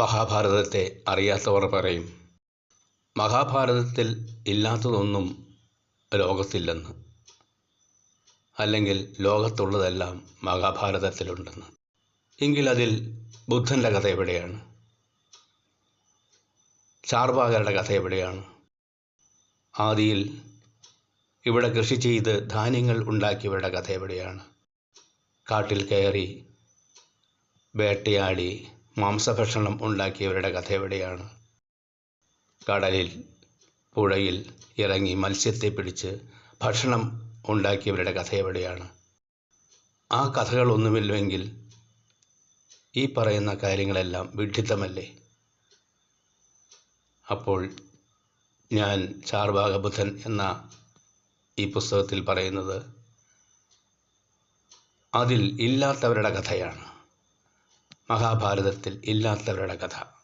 മഹാഭാരതത്തെ അറിയാത്തവർ പറയും മഹാഭാരതത്തിൽ ഇല്ലാത്തതൊന്നും ലോകത്തില്ലെന്ന്. അല്ലെങ്കിൽ ലോകത്തുള്ളതെല്ലാം മഹാഭാരതത്തിലുണ്ടെന്ന്. എങ്കിൽ അതിൽ ബുദ്ധന്റെ കഥ എവിടെയാണ്? ചാർവാകരുടെ കഥ എവിടെയാണ്? ആദിയിൽ ഇവിടെ കൃഷി ചെയ്ത് ധാന്യങ്ങൾ ഉണ്ടാക്കിയവരുടെ കഥ എവിടെയാണ്? കാട്ടിൽ കയറി വേട്ടയാടി മാംസഭക്ഷണം ഉണ്ടാക്കിയവരുടെ കഥ എവിടെയാണ്? കടലിൽ പുഴയിൽ ഇറങ്ങി മത്സ്യത്തെ പിടിച്ച് ഭക്ഷണം ഉണ്ടാക്കിയവരുടെ കഥ എവിടെയാണ്? ആ കഥകളൊന്നുമില്ലെങ്കിൽ ഈ പറയുന്ന കാര്യങ്ങളെല്ലാം വിഡ്ഢിത്തമല്ലേ? അപ്പോൾ ഞാൻ ചാർവാകബുദ്ധൻ എന്ന ഈ പുസ്തകത്തിൽ പറയുന്നത് അതിൽ ഇല്ലാത്തവരുടെ കഥയാണ്. മഹാഭാരതത്തിൽ ഇല്ലാത്തവരുടെ കഥ.